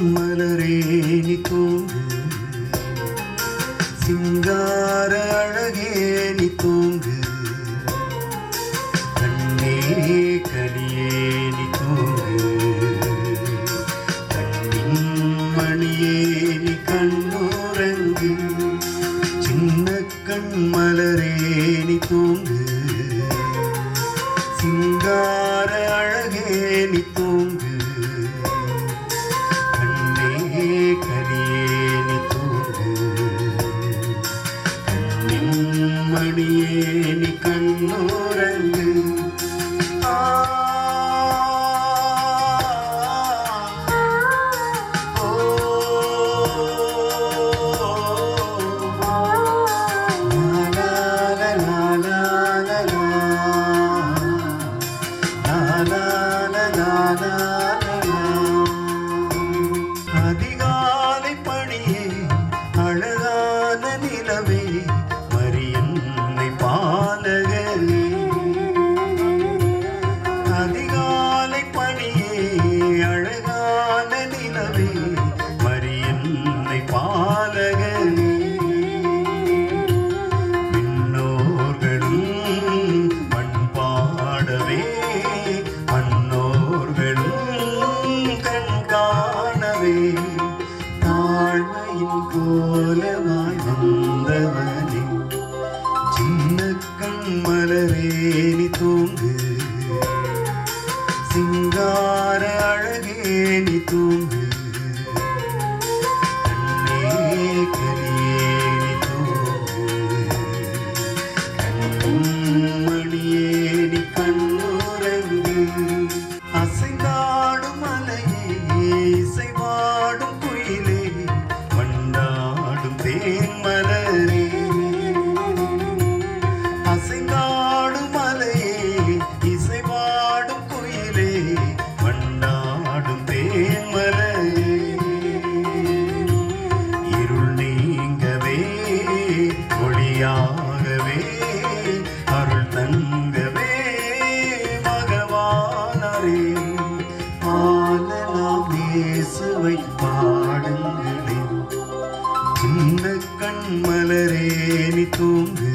மலரே நீ தூங்கு. சிங்கார அழகே நீ தூங்கு. கண்ணே கலியே நீ தூங்கு. கண்ணின் மணியே நீ கண்ணுறங்கு சின்ன கண் மலரே நீ தூங்கு. சிங்கார அழகே நீ தூங்கு நீ கண்ணுறங்கு. அதிகாலை பணியே அழகான நிலவே நிலவே மரியன்னை பாலகனே. விண்ணோர்களும் பண்பாடவே மன்னோர்களும் கண் காணவே தாழ்மையின் கோலமாய் வந்தவனே சின்ன கண் தூங்கு. சிங்கார அழகே நீ தூங்கு. பகவானரே பாலலாம் இயேசுவை பாடுங்களே. சின்ன கண் மலரே நீ தூங்கு.